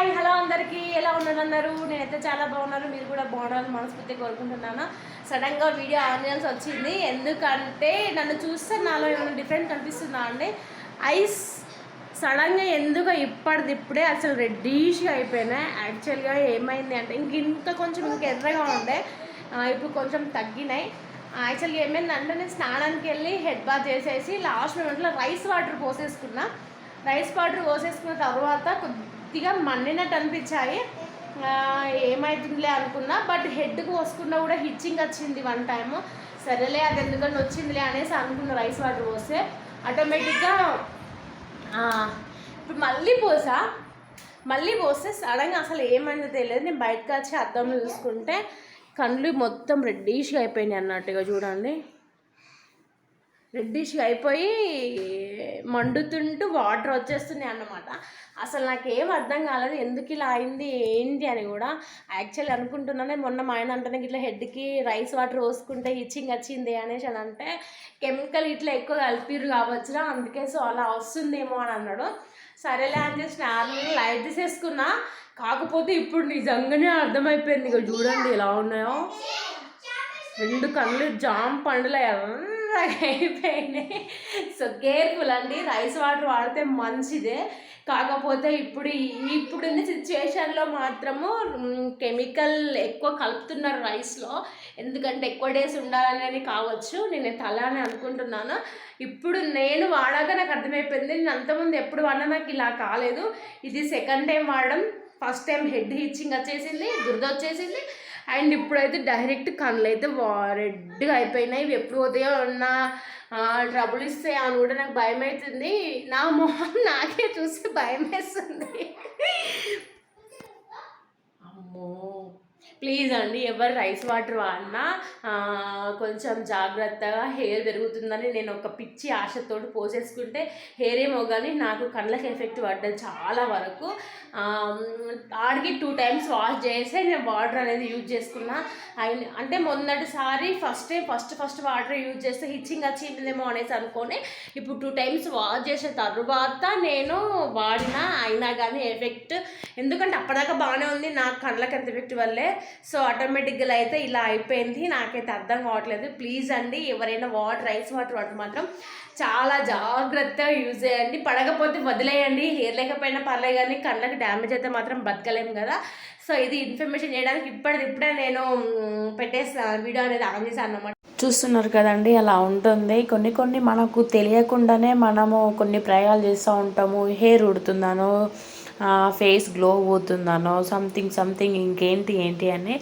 Hi hello అందరికీ. ఎలా ఉన్నారన్నారు? నేనైతే చాలా బాగున్నాను. మీరు కూడా బాగున్నారు మనస్ఫూర్తి కోరుకుంటున్నాను. సడన్గా వీడియో ఆన్ చేయాల్సి వచ్చింది. ఎందుకంటే నన్ను చూస్తే నాలో ఏమైనా డిఫరెంట్ కనిపిస్తుందా అండి? ఐస్ సడన్గా ఎందుకు ఇప్పటిది ఇప్పుడే అసలు రెడ్డీష్గా అయిపోయినాయి యాక్చువల్గా ఏమైంది అంటే ఇంక ఇంకా కొంచెం ఇంక ఎర్రగా ఉండే. ఇప్పుడు కొంచెం తగ్గినాయి. యాక్చువల్గా ఏమైందంటే నేను స్నానానికి వెళ్ళి హెడ్ బాత్ చేసేసి లాస్ట్ మూమెంట్లో రైస్ వాటర్ పోసేసుకున్నా. రైస్ పౌడర్ పోసేసుకున్న తర్వాత కొద్దిగా మండినట్టు అనిపించాయి. ఏమవుతుందిలే ఏమైతుందిలే అనుకున్నా బట్ హెడ్కి పోసుకున్నా కూడా హిచ్చింగ్ వచ్చింది వన్ టైము. సరేలే అది ఎందుకని వచ్చిందిలే అనేసి అనుకున్న రైస్ వాటర్ పోస్తే ఆటోమేటిక్గా ఇప్పుడు మళ్ళీ పోసా. మళ్ళీ పోస్తే సడన్గా అసలు ఏమైందో తెలియదు. నేను బయటకు వచ్చి అద్దంలో చూసుకుంటే కళ్ళు మొత్తం రెడ్డిష్గా అయిపోయినాయి అన్నట్టుగా చూడండి. రెడ్డిష్ అయిపోయి మండుతుంటూ వాటర్ వచ్చేస్తున్నాయి అన్నమాట. అసలు నాకేం అర్థం కాలేదు ఎందుకు ఇలా అయింది ఏంటి అని కూడా. యాక్చువల్లీ అనుకుంటున్నానే మొన్న మా ఆయన అంటే ఇట్లా హెడ్కి రైస్ వాటర్ పోసుకుంటే ఇచ్చింగ్ వచ్చింది అనేసి అని అంటే కెమికల్ ఇట్లా ఎక్కువ కలిపిరు కావచ్చురా అందుకే సో అలా వస్తుందేమో అని అన్నాడు. సరేలే అని చేసి నార్మల్గా లైట్ తీసేసుకున్నా. కాకపోతే ఇప్పుడు నిజంగానే అర్థమైపోయింది. ఇక చూడండి ఎలా ఉన్నాయో. రెండు కళ్ళు జామ్ పండులే. ఎర్రగా అయిపోయినాయి సో కేర్ఫుల్ అండి. రైస్ వాటర్ వాడితే మంచిదే. కాకపోతే ఇప్పుడు ఇప్పుడున్న సిచ్యువేషన్లో మాత్రము కెమికల్ ఎక్కువ కలుపుతున్నారు రైస్లో. ఎందుకంటే ఎక్కువ డేస్ ఉండాలనేది కావచ్చు. నేను తల అని అనుకుంటున్నాను. ఇప్పుడు నేను వాడాక నాకు అర్థమైపోయింది. నేను అంతకుముందు ఎప్పుడు వాడినా నాకు ఇలా కాలేదు. ఇది సెకండ్ టైం వాడడం ఫస్ట్ టైం హెడ్ హీచింగ్ వచ్చేసింది దుర్ద వచ్చేసింది. అండ్ ఇప్పుడైతే డైరెక్ట్ కళ్ళు అయితే రెడ్గా అయిపోయినాయి. ఇవి ఎప్పుడు ఉదయం ఉన్న ట్రబుల్ ఇస్తే అని కూడా నాకు భయం అవుతుంది నా మొహం నాకే చూసి భయం వేస్తుంది అమ్మో. ప్లీజ్ అండి ఎవరు రైస్ వాటర్ వాడినా కొంచెం జాగ్రత్తగా హెయిర్ పెరుగుతుందని నేను ఒక పిచ్చి ఆశతోటి పోసేసుకుంటే హెయిర్ ఏమో కానీ నాకు కళ్ళకి ఎఫెక్ట్ పడ్డది చాలా వరకు. ఆడికి టూ టైమ్స్ వాష్ చేసి నేను వాటర్ అనేది యూజ్ చేసుకున్నా. అయిన అంటే మొన్నటిసారి first first first water use చేస్తే హిచ్చింగ్ వచ్చిందేమో అనేసి అనుకొని ఇప్పుడు టూ టైమ్స్ వాష్ చేసిన తర్వాత నేను వాడినా అయినా కానీ ఎఫెక్ట్ ఎందుకంటే అప్పటిదాకా బాగానే ఉంది నాకు కళ్ళకి ఎంత ఎఫెక్ట్ వల్లే. సో ఆటోమేటిక్గా అయితే ఇలా అయిపోయింది. నాకైతే అర్థం కావట్లేదు. ప్లీజ్ అండి ఎవరైనా వాటర్ రైస్ వాటర్ వాటర్ మాత్రం చాలా జాగ్రత్తగా యూజ్ చేయండి. పడకపోతే వదిలేయండి. హెయిర్ లేకపోయినా పర్లేదు కానీ కళ్ళకి డ్యామేజ్ అయితే మాత్రం బతకలేము కదా. సో ఇది ఇన్ఫర్మేషన్ చేయడానికి ఇప్పటిది ఇప్పుడే నేను పెట్టేసాను వీడియో అనేది ఆన్ చేశాను అన్నమాట. చూస్తున్నారు కదండి అలా ఉంటుంది. కొన్ని కొన్ని మనకు తెలియకుండానే మనము కొన్ని ప్రయోగాలు చేస్తూ ఉంటాము. హెయిర్ ఉడుతుందాను ఫేస్ గ్లో పోతుందనో సంథింగ్ సంథింగ్ ఇంకేంటి ఏంటి అని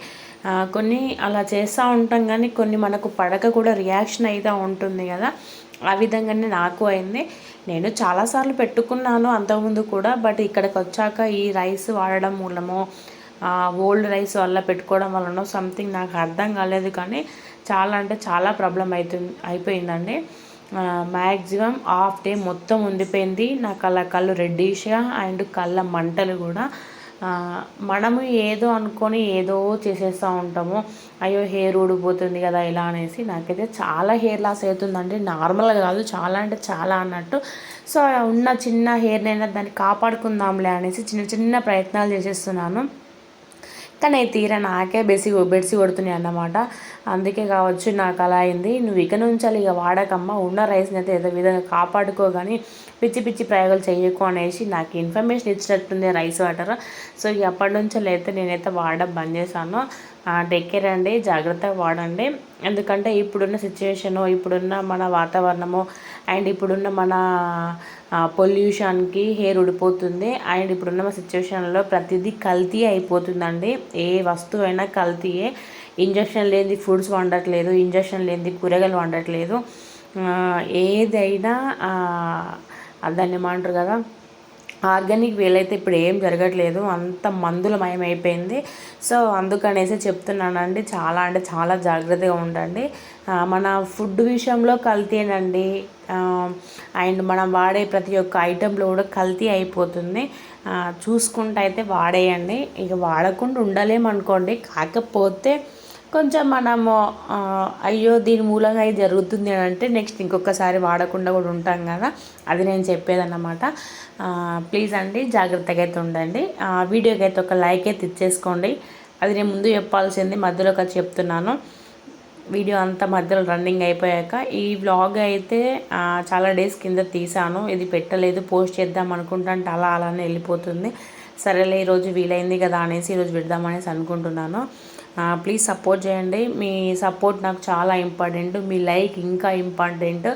కొన్ని అలా చేస్తూ ఉంటాం కానీ కొన్ని మనకు పడక కూడా రియాక్షన్ అయితే ఉంటుంది కదా. ఆ విధంగానే నాకు అయింది. నేను చాలాసార్లు పెట్టుకున్నాను అంతకుముందు కూడా బట్ ఇక్కడికి వచ్చాక ఈ రైస్ వాడడం మూలమో ఓల్డ్ రైస్ వల్ల పెట్టుకోవడం వలన సంథింగ్ నాకు అర్థం కాలేదు కానీ చాలా అంటే చాలా ప్రాబ్లం అవుతుంది అయిపోయిందండి. మ్యాక్సిమం హాఫ్ డే మొత్తం ఉండిపోయింది. నాకు అలా కళ్ళు రెడ్డిష్గా అండ్ కళ్ళ మంటలు కూడా మనము ఏదో అనుకొని ఏదో చేసేస్తూ ఉంటాము. అయ్యో హెయిర్ ఊడిపోతుంది కదా ఇలా అనేసి. నాకైతే చాలా హెయిర్ లాస్ అవుతుందండి. నార్మల్గా కాదు చాలా అంటే చాలా అన్నట్టు. సో ఉన్న చిన్న హెయిర్నైనా దాన్ని కాపాడుకుందాంలే అనేసి చిన్న చిన్న ప్రయత్నాలు చేసేస్తున్నాను. కానీ అవి తీరా నాకే బెసి బెడ్సి కొడుతున్నాయి అన్నమాట. అందుకే కావచ్చు నాకు అలా అయింది. నువ్వు ఇక నుంచి ఇక వాడకమ్మా. ఉన్న రైస్ని అయితే ఏదో విధంగా కాపాడుకో కానీ పిచ్చి పిచ్చి ప్రయోగాలు చేయకు అనేసి నాకు ఇన్ఫర్మేషన్ ఇచ్చినట్టుంది రైస్ వాటర్. సో ఇక అప్పటి నుంచి అయితే నేనైతే వాడడం బంద్ చేశాను. టేక్ కేర్ అండి. జాగ్రత్తగా వాడండి. ఎందుకంటే ఇప్పుడున్న సిచ్యువేషను ఇప్పుడున్న మన వాతావరణము అండ్ ఇప్పుడున్న మన పొల్యూషన్కి హెయిర్ ఉడిపోతుంది అండ్ ఇప్పుడున్న సిచ్యువేషన్లో ప్రతిదీ కల్తీ అయిపోతుందండి. ఏ వస్తువు అయినా కల్తీయే. ఇంజక్షన్ లేనిది ఫుడ్స్ వండట్లేదు ఇంజక్షన్ లేనిది కూరగాయలు వండట్లేదు. ఏదైనా దాన్ని ఏమంటారు కదా ఆర్గానిక్ వీలైతే ఇప్పుడు ఏం జరగట్లేదు. అంత మందులమయం అయిపోయింది. సో అందుకనేసి చెప్తున్నానండి చాలా అంటే చాలా జాగ్రత్తగా ఉండండి. మన ఫుడ్ విషయంలో కల్తీనండి అండ్. మనం వాడే ప్రతి ఒక్క ఐటెంలో కూడా కల్తీ అయిపోతుంది. చూసుకుంటూ అయితే వాడేయండి. ఇక వాడకుండా ఉండలేమనుకోండి కాకపోతే కొంచెం మనము అయ్యో దీని మూలంగా ఇది జరుగుతుంది అని అంటే నెక్స్ట్ ఇంకొకసారి వాడకుండా కూడా ఉంటాం కదా. అది నేను చెప్పేదన్నమాట. ప్లీజ్ అండి జాగ్రత్తగా అయితే ఉండండి. వీడియోకి అయితే ఒక లైక్ అయితే ఇచ్చేసుకోండి. అది నేను ముందు చెప్పాల్సింది మధ్యలో ఒక చెప్తున్నాను. వీడియో అంతా మధ్యలో రన్నింగ్ అయిపోయాక ఈ వ్లాగ్ అయితే చాలా డేస్ కింద తీసాను ఇది పెట్టలేదు పోస్ట్ చేద్దాం అనుకుంటా అంటే అలా అలానే వెళ్ళిపోతుంది. సరేలే ఈరోజు వీలైంది కదా అనేసి ఈరోజు పెడదామనేసి అనుకుంటున్నాను. ప్లీజ్ సపోర్ట్ చేయండి. మీ సపోర్ట్ నాకు చాలా ఇంపార్టెంట్ మీ లైక్ ఇంకా ఇంపార్టెంట్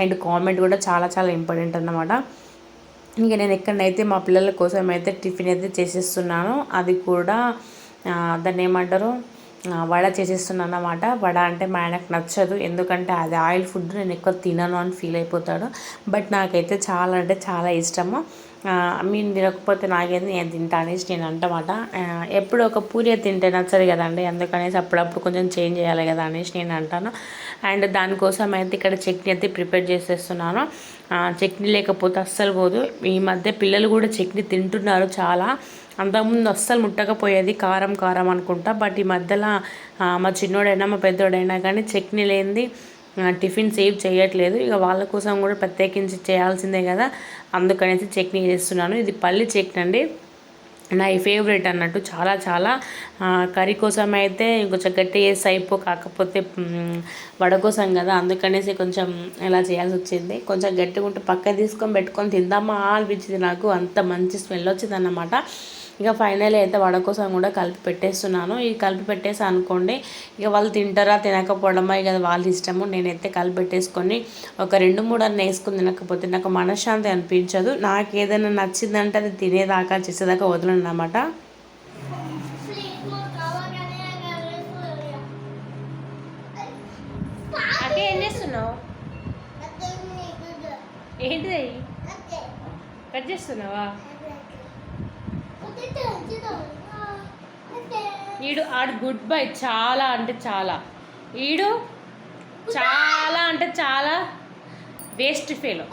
అండ్ కామెంట్ కూడా చాలా చాలా ఇంపార్టెంట్ అన్నమాట. ఇంకా నేను ఎక్కడైతే మా పిల్లల కోసం అయితే టిఫిన్ అయితే చేసేస్తున్నాను అది కూడా దాన్ని ఏమంటారు? వడ చేసేస్తున్నాను అన్నమాట. వడ అంటే మా ఆయనకు నచ్చదు. ఎందుకంటే అది ఆయిల్ ఫుడ్ నేను ఎక్కువ తినను అని ఫీల్ అయిపోతాడు. బట్ నాకైతే చాలా అంటే చాలా ఇష్టము. మీరు తినకపోతే నాకైతే నేను తింటా అనేసి నేను అంటమాట. ఎప్పుడు ఒక పూరి తింటే నచ్చదు కదండి. అందుకనేసి అప్పుడప్పుడు కొంచెం చేంజ్ చేయాలి కదా అనేసి నేను అంటాను. అండ్ దానికోసం అయితే ఇక్కడ చట్నీ అయితే ప్రిపేర్ చేసేస్తున్నాను. చట్నీ లేకపోతే అస్సలు పోదు. ఈ మధ్య పిల్లలు కూడా చట్నీ తింటున్నారు చాలా. అంతకుముందు అస్సలు ముట్టకపోయేది కారం కారం అనుకుంటా. బట్ ఈ మధ్యలో మా చిన్నోడైనా మా పెద్దోడైనా కానీ చట్నీ లేనిది టిఫిన్ సేవ్ చేయట్లేదు. ఇక వాళ్ళ కోసం కూడా ప్రత్యేకించి చేయాల్సిందే కదా. అందుకనేసి చట్నీ చేస్తున్నాను. ఇది పల్లి చట్నీ అండి. నా ఫేవరెట్ అన్నట్టు చాలా చాలా. కర్రీ కోసం అయితే కొంచెం గట్టి వేసి అయిపో కాకపోతే వడ కోసం కదా. అందుకనేసి కొంచెం ఇలా చేయాల్సి వచ్చింది. కొంచెం గట్టిగా ఉంటే పక్క తీసుకొని పెట్టుకొని తిందామా అనిపించింది నాకు. అంత మంచి స్మెల్ వచ్చింది అన్నమాట ఇక ఫైనల్ అయితే వడ కోసం కూడా కలిపి పెట్టేస్తున్నాను. ఇది కలిపి పెట్టేసి అనుకోండి ఇక వాళ్ళు తింటారా తినకపోవడమా ఇక వాళ్ళ ఇష్టము. నేనైతే కలిపి పెట్టేసుకొని ఒక రెండు మూడు అన్న వేసుకుని తినకపోతే నాకు మనశ్శాంతి అనిపించదు. నాకు ఏదైనా నచ్చిందంటే అది తినేదాకా చేసేదాకా వదలను చేస్తున్నావు? ఏంటిది? కట్ చేస్తున్నావా? ఈడు ఆడు గుడ్ బై చాలా అంటే చాలా. ఈడు చాలా అంటే చాలా వేస్ట్ ఫీల్.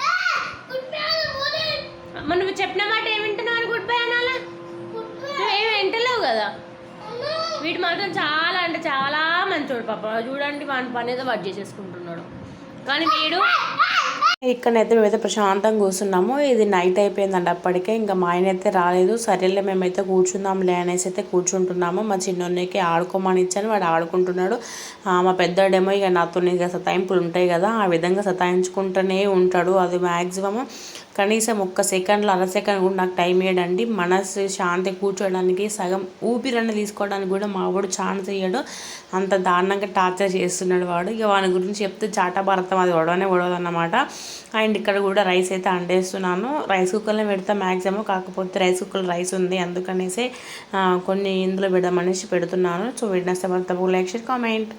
మన నువ్వు చెప్పిన మాట ఏమి వింటున్నావు అని గుడ్ బై అనాలా? నువ్వేం వింటలేవు కదా? వీటి మాత్రం చాలా అంటే చాలా మంచోడు పాప. చూడండి వాడి పని ఏదో వర్క్ చేసేసుకుంటున్నాడు. కానీ వీడు ఇక్కడైతే మేమైతే ప్రశాంతంగా కూర్చున్నాము. ఇది నైట్ అయిపోయిందండి అప్పటికే. ఇంకా మా ఆయన అయితే రాలేదు. సరేలే మేమైతే కూర్చుందాంలే అనేసి అయితే కూర్చుంటున్నాము. మా చిన్నోనికి ఆడుకోమని ఇచ్చాను. వాడు ఆడుకుంటున్నాడు. మా పెద్దోడేమో ఇక నాతో ఇక సతాయింపులు ఉంటాయి కదా. ఆ విధంగా సతాయించుకుంటూనే ఉంటాడు. అది మ్యాక్సిమం కనీసం ఒక్క సెకండ్లో అర సెకండ్ కూడా నాకు టైం ఇవ్వడండి మనసు శాంతి కూర్చోడానికి సగం ఊపిరన్న తీసుకోవడానికి కూడా మా వాడు ఛాన్స్ ఇయ్యడు. అంత దారుణంగా టార్చర్ చేస్తున్నాడు వాడు. ఇక వాని గురించి చెప్తే చాటా భారతం అది ఒడవనే ఒడవదు అండ్ ఇక్కడ కూడా రైస్ అయితే అండేస్తున్నాను. రైస్ కుక్కర్లో పెడతా మ్యాక్సిమం కాకపోతే రైస్ కుక్కర్ రైస్ ఉంది. అందుకనేసి కొన్ని ఇందులో పెడదామనేసి పెడుతున్నాను. సో వీడిన తప్పకుండా లైక్ షేర్ కామెంట్.